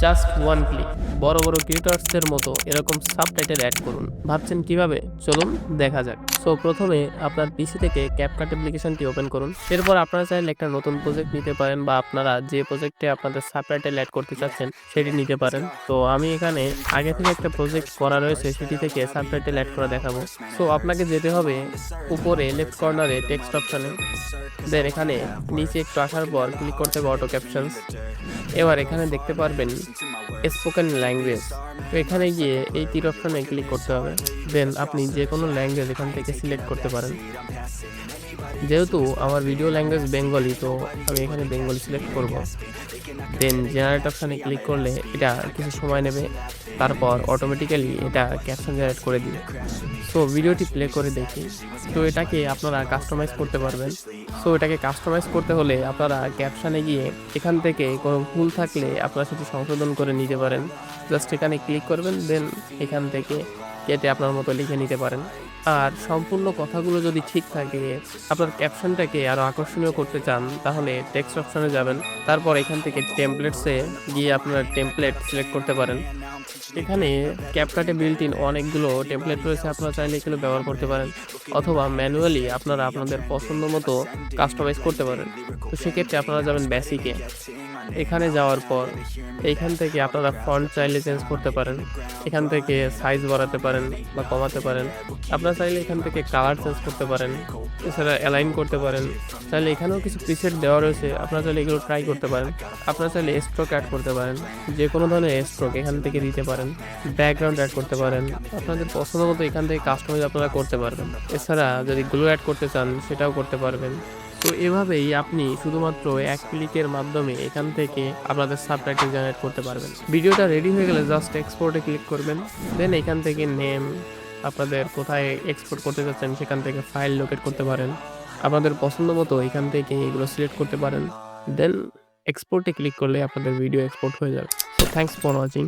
Just one click. বড় বড় ক্রিয়েটার্সদের মতো এরকম সাবটাইটেল অ্যাড করুন। ভাবছেন কীভাবে? চলুন দেখা যাক। সো, প্রথমে আপনার পিসি থেকে ক্যাপকাট অ্যাপ্লিকেশনটি ওপেন করুন। এরপর আপনারা চাইলে একটা নতুন প্রজেক্ট নিতে পারেন বা আপনারা যে প্রজেক্টে আপনাদের সাবটাইটেল অ্যাড করতে চাচ্ছেন, সেটি নিতে পারেন। তো, আমি এখানে আগে থেকে একটা প্রজেক্ট করা রয়েছে, সেটি থেকে সাবটাইটেল অ্যাড করা দেখাবো। সো, আপনাকে যেতে হবে উপরে লেফট কর্নারে টেক্সট অপশনে দেন এখানে নিচে একটু আসার পর ক্লিক করতে হবে অটো ক্যাপশনস এবার এখানে দেখতে পারবেন স্পোকেন ল্যাঙ্গুয়েজ তো এখানে গিয়ে এই তীর অপশনে ক্লিক করতে হবে। দেন আপনি যে কোনো ল্যাঙ্গুয়েজ এখান থেকে সিলেক্ট করতে পারেন। যেহেতু আমার ভিডিও ল্যাঙ্গুয়েজ বেঙ্গলি তো আমি এখানে বেঙ্গলি সিলেক্ট করব। দেন জেনারেট অপশানে ক্লিক করলে এটা কিছু সময় নেবে। তারপর অটোমেটিক্যালি এটা ক্যাপশন জেনারেট করে দিবে। সো ভিডিওটি প্লে করে দেখি। তো এটাকে আপনারা কাস্টমাইজ করতে পারবেন। সো এটাকে কাস্টমাইজ করতে হলে আপনারা ক্যাপশানে গিয়ে এখান থেকে কোনো ভুল থাকলে আপনারা সেটি সংশোধন করে নিতে পারেন। জাস্ট এখানে ক্লিক করবেন দেন এখান থেকে কেটে আপনার মতো লিখে নিতে পারেন। আর সম্পূর্ণ কথাগুলো যদি ঠিক থাকে, আপনার ক্যাপশনটাকে আরও আকর্ষণীয় করতে চান, তাহলে টেক্সট অপশনে যাবেন। তারপর এখান থেকে টেমপ্লেটসে গিয়ে আপনার টেমপ্লেট সিলেক্ট করতে পারেন। এখানে ক্যাপকাটে বিল্ট ইন অনেকগুলো টেমপ্লেট রয়েছে, আপনারা চাইলে এগুলো ব্যবহার করতে পারেন। অথবা ম্যানুয়ালি আপনারা আপনাদের পছন্দ মতো কাস্টমাইজ করতে পারেন। তো সেক্ষেত্রে আপনারা যাবেন বেসিকে এখানে যাওয়ার পর এইখান থেকে আপনারা ফন্ট চাইলে চেঞ্জ করতে পারেন। এখান থেকে সাইজ বাড়াতে পারেন বা কমাতে পারেন। আপনারা চাইলে এখান থেকে কালার চেঞ্জ করতে পারেন। এছাড়া অ্যালাইন করতে পারেন। চাইলে এখানেও কিছু প্রিসেট দেওয়া রয়েছে। আপনারা চাইলে এগুলো ট্রাই করতে পারেন। আপনারা চাইলে স্ট্রোক অ্যাড করতে পারেন। যে কোনো ধরনের স্ট্রোক এখান থেকে দিতে পারেন। ব্যাকগ্রাউন্ড অ্যাড করতে পারেন। আপনাদের পছন্দ মতো এখান থেকে কাস্টমাইজ আপনারা করতে পারবেন। এছাড়া যদি গ্লো অ্যাড করতে চান, সেটাও করতে পারবেন। তো এভাবেই আপনি শুধুমাত্র এক ক্লিকের মাধ্যমে এখান থেকে আপনাদের সাবটাইটেল জেনারেট করতে পারবেন। ভিডিওটা রেডি হয়ে গেলে জাস্ট এক্সপোর্টে ক্লিক করবেন। দেন এখান থেকে নেম আপনাদের কোথায় এক্সপোর্ট করতে চাচ্ছেন সেখান থেকে ফাইল লোকেট করতে পারেন। আপনাদের পছন্দ মতো এখান থেকে এগুলো সিলেক্ট করতে পারেন। দেন এক্সপোর্টে ক্লিক করলে আপনাদের ভিডিও এক্সপোর্ট হয়ে যাবে। Thanks for watching